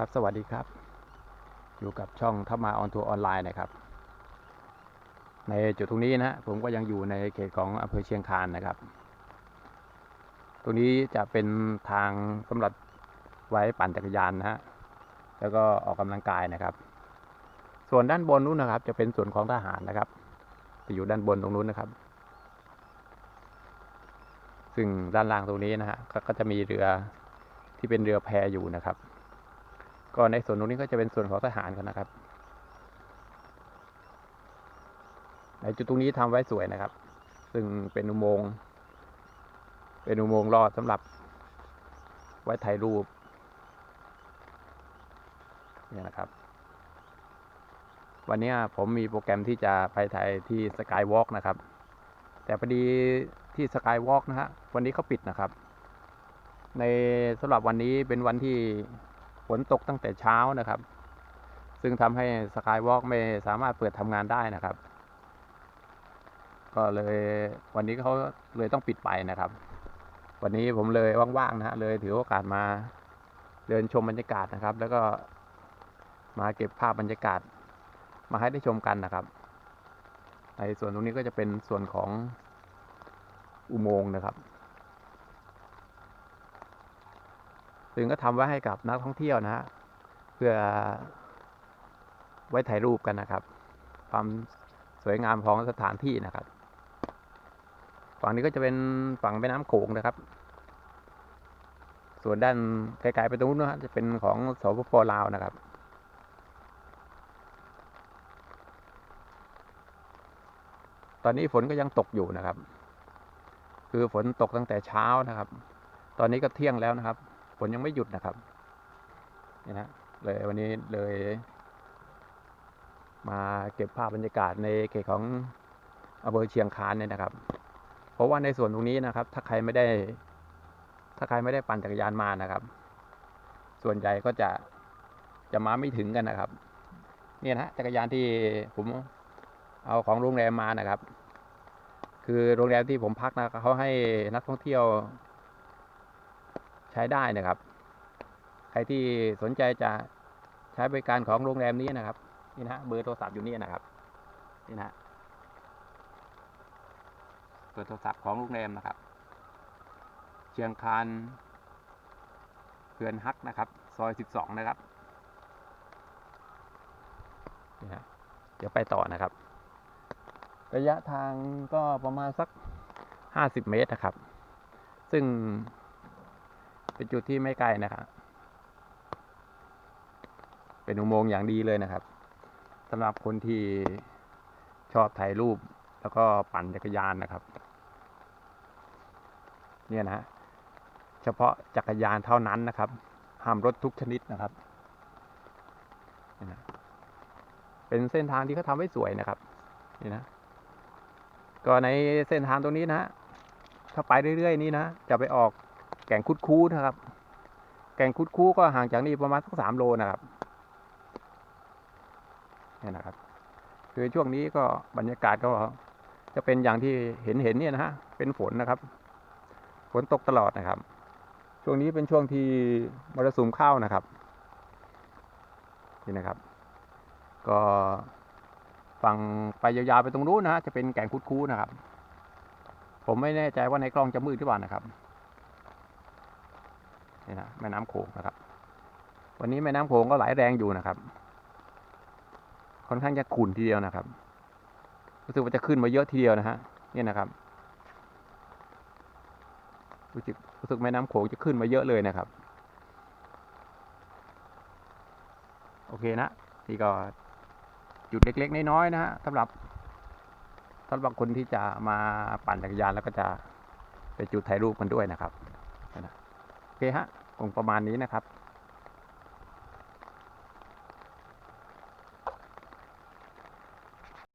ครับสวัสดีครับ อยู่กับช่องทับมาออนทัวร์ออนไลน์นะครับ ในจุดตรงนี้นะผมก็ยังอยู่ในเขตของอำเภอเชียงคานนะครับ ตรงนี้จะเป็นทางสำหรับไว้ปั่นจักรยานนะฮะแล้วก็ออกกำลังกายนะครับ ส่วนด้านบนนู้นนะครับ จะเป็นส่วนของทหารนะครับจะอยู่ด้านบนตรงนู้นนะครับ ซึ่งด้านล่างตรงนี้นะฮะก็จะมีเรือที่เป็นเรือแพอยู่นะครับ ก็ในส่วนตรงนี้ก็จะเป็นส่วนของทหารกันนะครับในจุดตรงนี้ทำไว้สวยนะครับ ซึ่งเป็นอุโมงค์เป็นอุโมงค์ลอดสำหรับ ไว้ถ่ายรูปนี่นะครับ วันนี้ผมมีโปรแกรมที่จะไปถ่ายที่สกายวอล์กนะครับ แต่พอดีที่สกายวอล์กนะฮะวันนี้เขาปิดนะครับ ในสำหรับวันนี้เป็นวันที่ ฝนตกตั้งแต่เช้านะครับ ซึ่งทำให้สกายวอล์กไม่สามารถเปิดทำงานได้นะครับ ก็เลยวันนี้เขาเลยต้องปิดไปนะครับ วันนี้ผมเลยว่างๆนะฮะเลยถือโอกาสมาเดินชมบรรยากาศนะครับ แล้วก็มาเก็บภาพบรรยากาศมาให้ได้ชมกันนะครับ ในส่วนตรงนี้ก็จะเป็นส่วนของอุโมงค์นะครับ ซึ่งก็ทำไว้ให้กับนักท่องเที่ยวนะฮะเพื่อไว้ถ่ายรูปกันนะครับ ความสวยงามของสถานที่นะครับ ฝั่งนี้ก็จะเป็นฝั่งแม่น้ำโขงนะครับ ส่วนด้านไกลๆไปตรงนู้นนะฮะจะเป็นของสปปลาวนะครับตอนนี้ฝนก็ยังตกอยู่นะครับ คือฝนตกตั้งแต่เช้านะครับ ตอนนี้ก็เที่ยงแล้วนะครับ ฝนยังไม่หยุดนะครับนี่นะเลยวันนี้เลย มาเก็บภาพบรรยากาศในเขตของอำเภอเชียงคานเนี่ยนะครับ เพราะว่าในส่วนตรงนี้นะครับ ถ้าใครไม่ได้ ถ้าใครไม่ได้ปั่นจักรยานมานะครับ ส่วนใหญ่ก็จะจะมาไม่ถึงกันนะครับ เนี่ยนะจักรยานที่ผมเอาของโรงแรมมานะครับ คือโรงแรมที่ผมพักนะเขาให้นักท่องเที่ยว ช้ได้นะครับ ใครที่สนใจจะใช้บริการของโรงแรมนี้นะครับ นี่นะเบอร์โทรศัพท์อยู่นี่นะครับ นี่นะเบอร์โทรศัพท์ของโรงแรมนะครับ เชียงคานเขื่อนฮักนะครับ ซอยสิบสองนะครับนี่ฮะเดี๋ยวไปต่อนะครับ ระยะทางก็ประมาณสักห้าสิบเมตรนะครับ ซึ่ง เป็นจุดที่ไม่ไกลนะครับ เป็นอุโมงค์อย่างดีเลยนะครับสำหรับคนที่ชอบถ่ายรูปแล้วก็ปั่นจักรยานนะครับ เนี่ยนะฮะเฉพาะจักรยานเท่านั้นนะครับ ห้ามรถทุกชนิดนะครับนะเป็นเส้นทางที่เขาทำไว้สวยนะครับ นี่นะ ก็ในเส้นทางตรงนี้นะฮะถ้าไปเรื่อยๆ นี้นะ จะไปออก แก่งคุดคูนะครับ แก่งคุดคูก็ห่างจากนี่ประมาณสักสามโลนะครับนี่นะครับ คือช่วงนี้ก็บรรยากาศก็จะเป็นอย่างที่เห็นเห็นเนี่ยนะฮะเป็นฝนนะครับ ฝนตกตลอดนะครับ ช่วงนี้เป็นช่วงที่มรสุมเข้านะครับนี่นะครับ ก็ฝั่งไปยาวๆไปตรงนู้นนะฮะจะเป็นแก่งคุดคูนะครับ ผมไม่แน่ใจว่าในกล้องจะมืดหรือเปล่านะครับ นี่นะแม่น้ำโขงนะครับ วันนี้แม่น้ำโขงก็ไหลแรงอยู่นะครับ ค่อนข้างจะขุ่นทีเดียวนะครับ รู้สึกว่าจะขึ้นมาเยอะทีเดียวนะฮะนี่นะครับรู้สึกรู้สึกแม่น้ำโขงจะขึ้นมาเยอะเลยนะครับ โอเคนะนี่ก็จุดเล็ก ๆ น้อยๆนะฮะสำหรับสำหรับคนที่จะมาปั่นจักรยานแล้วก็จะไปจุดถ่ายรูปกันด้วยนะครับโอเคฮะ คงประมาณนี้นะครับ